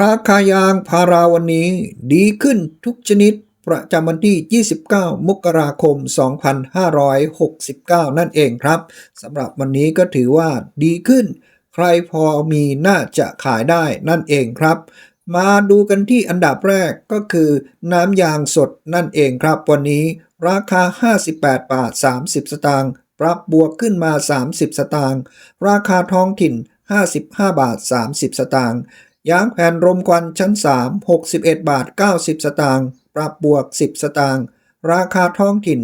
ราคายางพาราวันนี้ดีขึ้นทุกชนิดประจำวันที่ 29 มกราคม 2569 นั่นเองครับสำหรับวันนี้ก็ถือว่าดีขึ้น ใครพอมีน่าจะขายได้นั่นเองครับ มาดูกันที่อันดับแรกก็คือ น้ำยางสดนั่นเองครับ วันนี้ราคา 58 บาท 30 สตางค์ปรับบวกขึ้นมา 30 สตางค์ราคาท้องถิ่น 55 บาท 30 สตางค์ ยางแผ่นรมควันชั้น 3 61 บาท 90 สตางค์ ปรับบวก 10 สตางค์ ราคาท้องถิ่น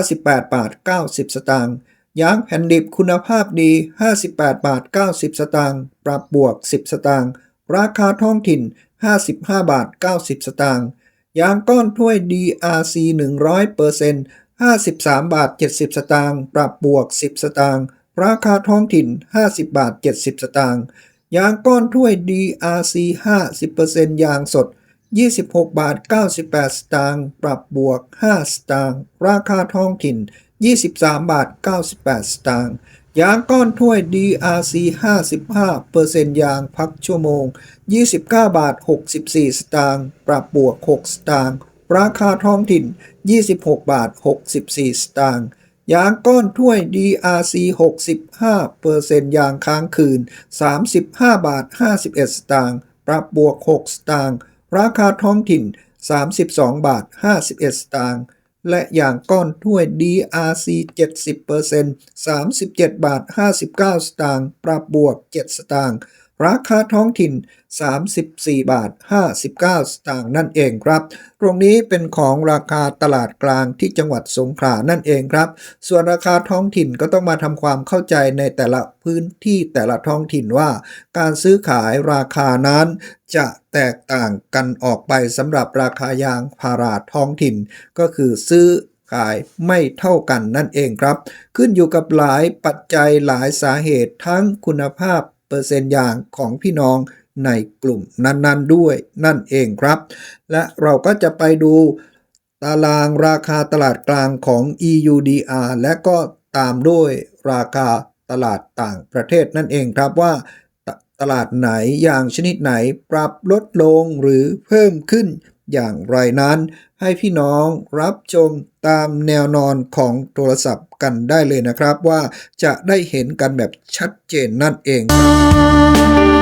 58 บาท 90 สตางค์ ยางแผ่นดิบคุณภาพดี 58 บาท 90 สตางค์ ปรับบวก 10 สตางค์ ราคาท้องถิ่น 55 บาท 90 สตางค์ ยางก้อนถ้วย DRC 100% 53 บาท 70 สตางค์ ปรับบวก 10 สตางค์ ราคาท้องถิ่น 50 บาท 70 สตางค์ ยางก้อนถ้วย DRC 50%ยางสด 26 บาท 98 สตางค์ปรับบวก 5 สตางค์ราคาท้องถิ่น 23 บาท 98 สตางค์ยางก้อนถ้วย DRC 55%ยางพักชั่วโมง 29 บาท 64 สตางค์ปรับบวก 6 สตางค์ราคาท้องถิ่น 26 บาท 64 สตางค์ ยางก้อนถ้วย DRC 65%ยางค้างคืน 35 บาท 51 สตางค์ ปรับบวก 6 สตางค์ ราคาท้องถิ่น 32 บาท 51 สตางค์ และอย่างก้อนถ้วย DRC 70% 37 บาท 59 สตางค์ ปรับบวก 7 สตางค์ ราคาท้องถิ่น 34 บาท 59 สตางค์นั่นเองครับ ตรงนี้เป็นของราคาตลาดกลางที่จังหวัดสงขลานั่นเองครับ ส่วนราคาท้องถิ่นก็ต้องมาทำความเข้าใจในแต่ละพื้นที่แต่ละท้องถิ่นว่า การซื้อขายราคานั้นจะแตกต่างกันออกไปสำหรับราคายางพาราท้องถิ่น ก็คือซื้อขายไม่เท่ากันนั่นเองครับ ขึ้นอยู่กับหลายปัจจัยหลายสาเหตุทั้งคุณภาพ เปอร์เซ็นต์ยางของพี่น้องในกลุ่มนั้นๆด้วยนั่นเองครับ และเราก็จะไปดูตารางราคาตลาดกลางของ EUDR และก็ตามด้วยราคาตลาดต่างประเทศนั่นเองครับว่าตตลาดไหนอย่างชนิดไหนปรับลดลงหรือเพิ่มขึ้น อย่างไรนั้น ให้พี่น้องรับชมตามแนวนอนของโทรศัพท์กันได้เลยนะครับ ว่าจะได้เห็นกันแบบชัดเจนนั่นเองครับ